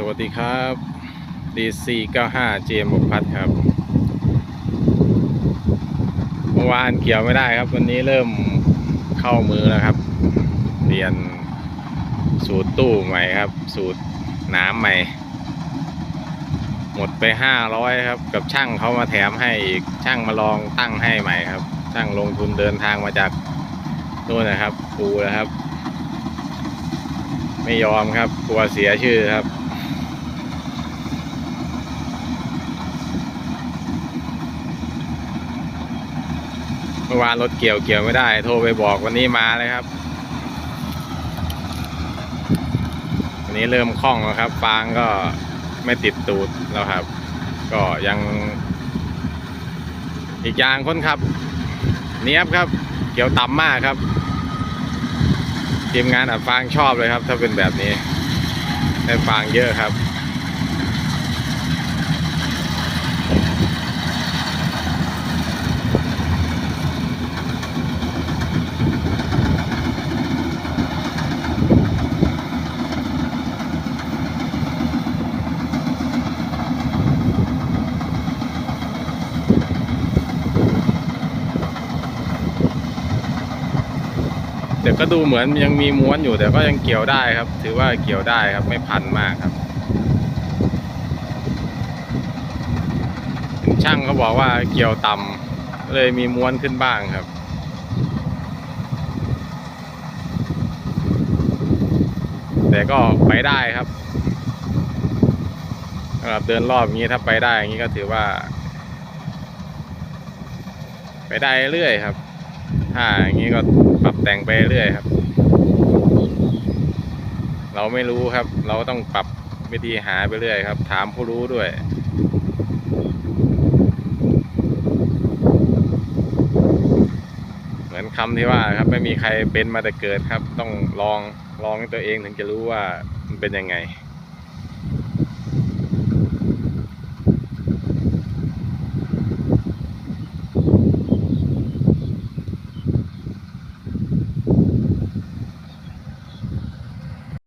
สวัสดีครับ DC 95เจมส์บกพัดครับ เมื่อวานเกี่ยวไม่ได้ครับ วันนี้เริ่มเข้ามือแล้วครับ เรียนสูตรตู้ใหม่ครับ สูตรน้ำใหม่ หมดไป 500 ครับ กับช่างเขามาแถมให้อีกช่างมาลองตั้งให้ใหม่ครับ ช่างลงทุนเดินทางมาจากนู่นนะครับปูนะครับ ไม่ยอมครับ กลัวเสียชื่อครับ เมื่อวานรถเกี่ยวเกี่ยวไม่ได้ โทรไปบอกวันนี้มาเลยครับ วันนี้เริ่มคล่องแล้วครับ ฟางก็ไม่ติดตูดแล้วครับ ก็ยังอีกอย่างคนครับ เนี้ยบครับ เกี่ยวต่ำมากครับทีมงานอัดฟางชอบเลยครับ ถ้าเป็นแบบนี้ได้ฟางเยอะครับ เดี๋ยวก็ดูเหมือนยังมีม้วนอยู่แต่ก็ยังเกี่ยวได้ครับ ถือว่าเกี่ยวได้ครับไม่พันมากครับช่างเขาบอกว่าเกี่ยวต่ำเลยมีม้วนขึ้นบ้างครับแต่ก็ไปได้ครับสำหรับเดินรอบอย่างนี้ถ้าไปได้อย่างนี้ก็ถือว่า ไปได้เรื่อยครับถ้าอย่างนี้ก็ ปรับแต่งไปเรื่อยครับ เราไม่รู้ครับ เราต้องปรับวิธีหาไปเรื่อยครับ ถามผู้รู้ด้วยเหมือนคำที่ว่าครับไม่มีใครเป็นมาแต่เกิดครับ ต้องลองลองตัวเองถึงจะรู้ว่ามันเป็นยังไง